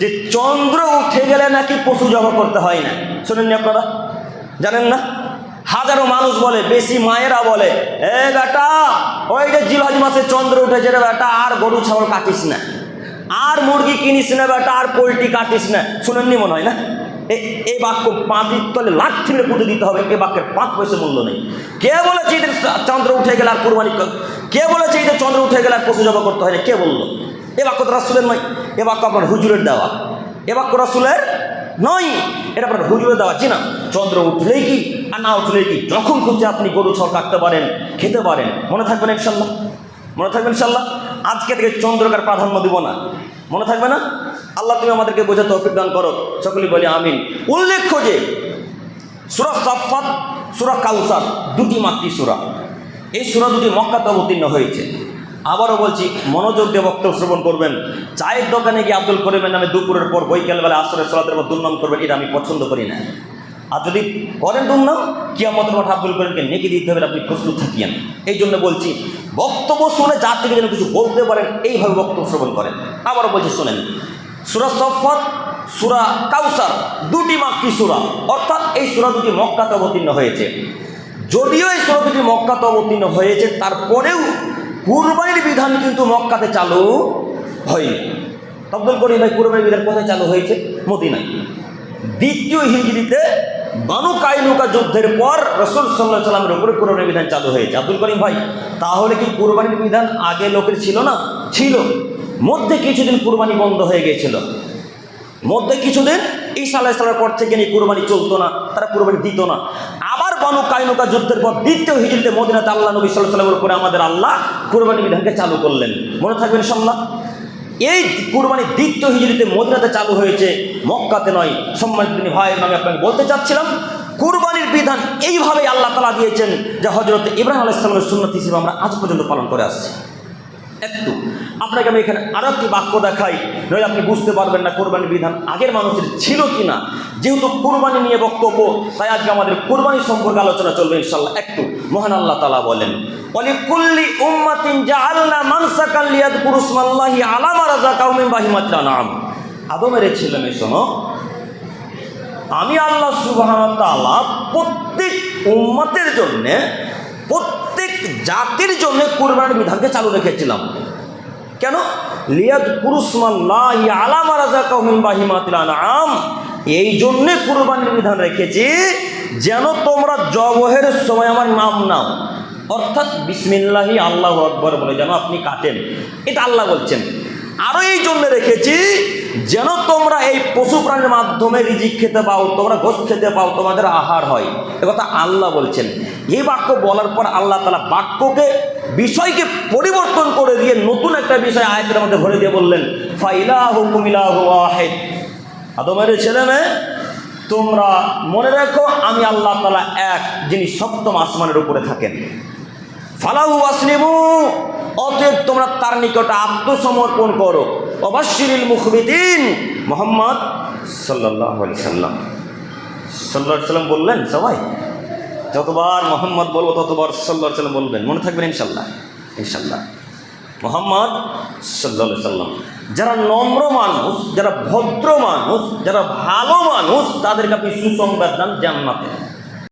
যে চন্দ্র উঠে গেলে নাকি পশু জমা করতে হয় না। শোনেননি আপনারা। জানেন না? হাজারো মানুষ বলে, বেশি মায়েরা বলে, এ বেটা, ওই যে জিলহজ মাসে চন্দ্র উঠেছে রে বেটা, আর গরু, ছাগল কাটিস না। আর মুরগি কিনিস না বেটা, আর পোলট্রি কাটিস না। শুনেননি মনে হয় না? এই বাক্য পাঁচির তলে লাঠি মেরে পুঁতে দিতে হবে এই বাক্যের পাঁচ পয়সা মূল্য নেই। কে বলেছে চন্দ্র উঠে গেলে আর কোরবানি কে বলেছে ঈদের চন্দ্র উঠে গেলে আর পশু জবা করতে হয় না? কে বলল? এ বাক্য তো রাসুলের নয়, এ বাক্য আপনার হুজুরের দেওয়া। এ বাক্য রাসুলের নয়, এটা আপনার হুজুরের দেওয়া। জি না, চন্দ্র উঠলেই কি আর না উঠলেই কি? যখন খুঁজে আপনি গরু ছড় কাটতে পারেন, খেতে পারেন। মনে থাকবেন ইনশাল্লাহ মনে থাকবেন ইনশাল্লাহ আজকে থেকে চন্দ্রকার প্রাধান্য দিব না। মনে থাকবে না? আল্লাহ তুমি আমাদেরকে বোঝা তৌফিক দান করো। সকলেই বলি আমিন। উল্লেখ্য যে, সুরা সাফাত সুরা কাউসার, দুটি মাতৃ সুরা। এই সুরা দুটি মক্কাতে অবতীর্ণ হয়েছে। আবারও বলছি, মনোযোগ দিয়ে বক্তব্য শ্রবণ করবেন। চায়ের দোকানে গিয়ে আব্দুল করিমের নামে দুপুরের পর বৈকালবেলা আসরের সলাতের পর দুর্নাম করবেন, এটা আমি পছন্দ করি না। আর যদি করেন দুর্নাম, কিয়ামতের মাঠে আব্দুল করিমকে নেকি দিতে হবে, আপনি প্রস্তুত থাকিয়েন এই জন্য বলছি, বক্তব্য শুনে যার থেকে যেন কিছু বলতে পারেন, এইভাবে বক্তব্য শ্রবণ করেন। আবারও বলছি, শোনেন। সুরা সফত সুরা কাউসার দুটি মাক্কি সুরা। অর্থাৎ এই সুরা দুটি মক্কাতে অবতীর্ণ হয়েছে। যদিও এই সুরা দুটি মক্কাতে অবতীর্ণ হয়েছে, তারপরেও কুরবানির বিধান কিন্তু মক্কাতে চালু হয়নি। তব্দুল করি ভাই কুরবানির বিধান কোথায় চালু হয়েছে? মদিনায়। দ্বিতীয় হিজড়িতে বানু কাইনুকা যুদ্ধের পর রসুল সাল্লাহ সাল্লামের উপরে কুরবানির বিধান চালু হয়েছে। আব্দুল করিম ভাই, তাহলে কি কুরবানির বিধান আগে লোকের ছিল না? ছিল। মধ্যে কিছুদিন কুরবানি বন্ধ হয়ে গিয়েছিল। মধ্যে কিছুদিন ঈসা আলাহ ইসলামের পর থেকে নিয়ে কুরবানি চলতো না, তারা কুরবানি দিত না। বানু কায়নুকা যুদ্ধের পর দ্বিতীয় হিজড়িতে মদিনাতে আল্লাহ নবী সাল্লাহ সাল্লামের উপরে আমাদের আল্লাহ কুরবানি বিধানকে চালু করলেন। মনে থাকবেন সাল্লাহ এই কুরবানি দ্বিতীয় হিজড়িতে মদিনাতে চালু হয়েছে, মক্কাতে নয়। সম্মানিত ভাই, আমি আপনাকে বলতে চাচ্ছিলাম, কুরবানির বিধান এইভাবেই আল্লাহ তালা দিয়েছেন যে হজরত ইব্রাহিম আলাহ ইসলামের সুন্নত হিসেবে আমরা আজ পর্যন্ত পালন করে আসছি। একটু আপনাকে আমি এখানে আরও একটি বাক্য দেখাই নয় আপনি বুঝতে পারবেন না কোরবানির বিধান আগের মানুষের ছিল কি না যেহেতু কোরবানি নিয়ে বক্তব্য, তাই আজকে আমাদের কোরবানি সম্পর্কে আলোচনা চলবে ইনশাল্লাহ একটু মহান আল্লাহ তালা বলেন অলি কুল্লি উম্মাতিন জাআলনা মানসাকাল লিয়াদকুরু ইসমাল্লাহি আলা মা রাযাকাহুম মিন বাহিমাতিল আনআম। আদমের ছেলে মেয়ে, শোনো, আমি আল্লাহ তাআলা প্রত্যেক উম্মতের জন্যে প্রত্যেক জাতির জন্য কোরবানির বিধানকে চালু রেখেছিলাম। কেন? লিয়াদ কুরুসমাল্লাহ আলামা রাজা কৌমিন বাহিমাতিল এই জন্যে কুরবানির বিধান রেখেছি, যেন তোমরা জবহের সময় আমার নাম নাও। অর্থাৎ বিসমিল্লাহি আল্লাহ আকবর বলে যেন আপনি কাটেন। এটা আল্লাহ বলছেন। আরও এই জন্য রেখেছি, যেন তোমরা পশু প্রাণীর মাধ্যমে রিজিক খেতে পাও, তোমরা গোস খেতে পাও, তোমাদের আহার হয়। কথা আল্লাহ বলছেন। এই বাক্য বলার পর আল্লাহ তালা বাক্যকে, বিষয়কে পরিবর্তন করে দিয়ে নতুন একটা বিষয় আয়তের মধ্যে ভরে দিয়ে বললেন ফাইলা হুকুমিলা ওয়াহেদ। আদমের ছেলে মেয়ে, তোমরা মনে রাখো, আমি আল্লাহ তালা এক, যিনি সপ্তম আসমানের উপরে থাকেন। ফালাহু আসলিমু অতএব তোমরা তার নিকটে আত্মসমর্পণ করো। অবাশিরিল মুখবিদিন মোহাম্মদ সাল্লাহ সাল্লাম। সাল্লাহ সাল্লাম বললেন, সবাই, যতবার মোহাম্মদ বলব ততবার সাল্লাহ সাল্লাম বলবেন। মনে থাকবেন ইনশাল্লাহ ইনশাল্লাহ মোহাম্মদ সাল্লাহ সাল্লাম, যারা নম্র মানুষ, যারা ভদ্র মানুষ, যারা ভালো মানুষ, তাদেরকে আপনি সুসংবাদ দান জান্নাতে।